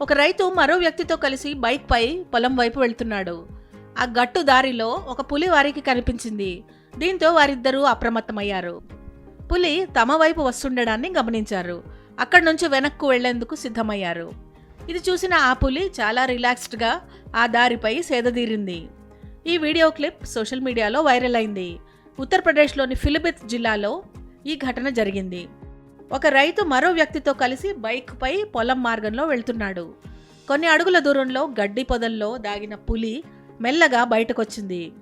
ఒక రైతు మరో వ్యక్తితో కలిసి బైక్పై పొలం వైపు వెళ్తున్నాడు. ఆ గట్టు దారిలో ఒక పులి వారికి కనిపించింది. దీంతో వారిద్దరూ అప్రమత్తమయ్యారు. పులి తమ వైపు వస్తుండడాన్ని గమనించారు. అక్కడి నుంచి వెనక్కు వెళ్ళేందుకు సిద్ధమయ్యారు. ఇది చూసిన ఆ పులి చాలా రిలాక్స్డ్గా ఆ దారిపై సేదదీరింది. ఈ వీడియో క్లిప్ సోషల్ మీడియాలో వైరల్ అయింది. ఉత్తరప్రదేశ్లోని ఫిలిబిత్ జిల్లాలో ఈ ఘటన జరిగింది. ఒక రైతు మరో వ్యక్తితో కలిసి బైక్పై పొలం మార్గంలో వెళ్తున్నాడు. కొన్ని అడుగుల దూరంలో గడ్డి పొదల్లో దాగిన పులి మెల్లగా బయటకొచ్చింది.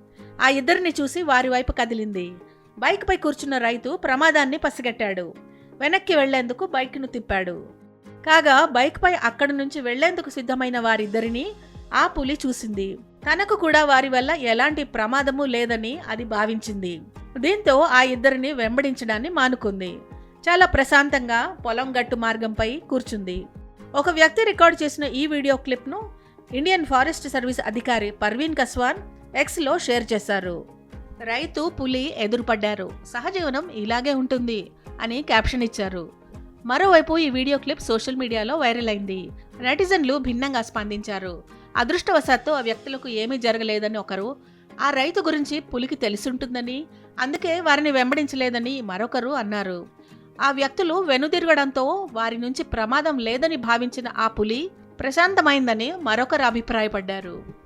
ఆ ఇద్దరిని చూసి వారి వైపు కదిలింది. బైక్పై కూర్చున్న రైతు ప్రమాదాన్ని పసిగట్టాడు. వెనక్కి వెళ్ళేందుకు బైక్ను తిప్పాడు. కాగా బైక్పై అక్కడి నుంచి వెళ్ళేందుకు సిద్ధమైన వారిద్దరిని ఆ పులి చూసింది. తనకు కూడా వారి వల్ల ఎలాంటి ప్రమాదము లేదని అది భావించింది. దీంతో ఆ ఇద్దరిని వెంబడించడాన్ని మానుకుంది. చాలా ప్రశాంతంగా పొలం గట్టు మార్గంపై కూర్చుంది. ఒక వ్యక్తి రికార్డ్ చేసిన ఈ వీడియో క్లిప్ను ఇండియన్ ఫారెస్ట్ సర్వీస్ అధికారి పర్వీన్ కస్వాన్ ఎక్స్లో షేర్ చేశారు. రైతు పులి ఎదురుపడ్డారు. సహజీవనం ఇలాగే ఉంటుంది అని క్యాప్షన్ ఇచ్చారు. మరోవైపు ఈ వీడియో క్లిప్ సోషల్ మీడియాలో వైరల్ అయింది. నెటిజన్లు భిన్నంగా స్పందించారు. అదృష్టవశాత్తు ఆ వ్యక్తులకు ఏమీ జరగలేదని ఒకరు ఆ రైతు గురించి పులికి తెలిసుంటుందని అందుకే వారిని వెంబడించలేదని మరొకరు అన్నారు. ఆ వ్యక్తులు వెనుదిరగడంతో వారి నుంచి ప్రమాదం లేదని భావించిన ఆ పులి ప్రశాంతమైందని మరొకరు అభిప్రాయపడ్డారు.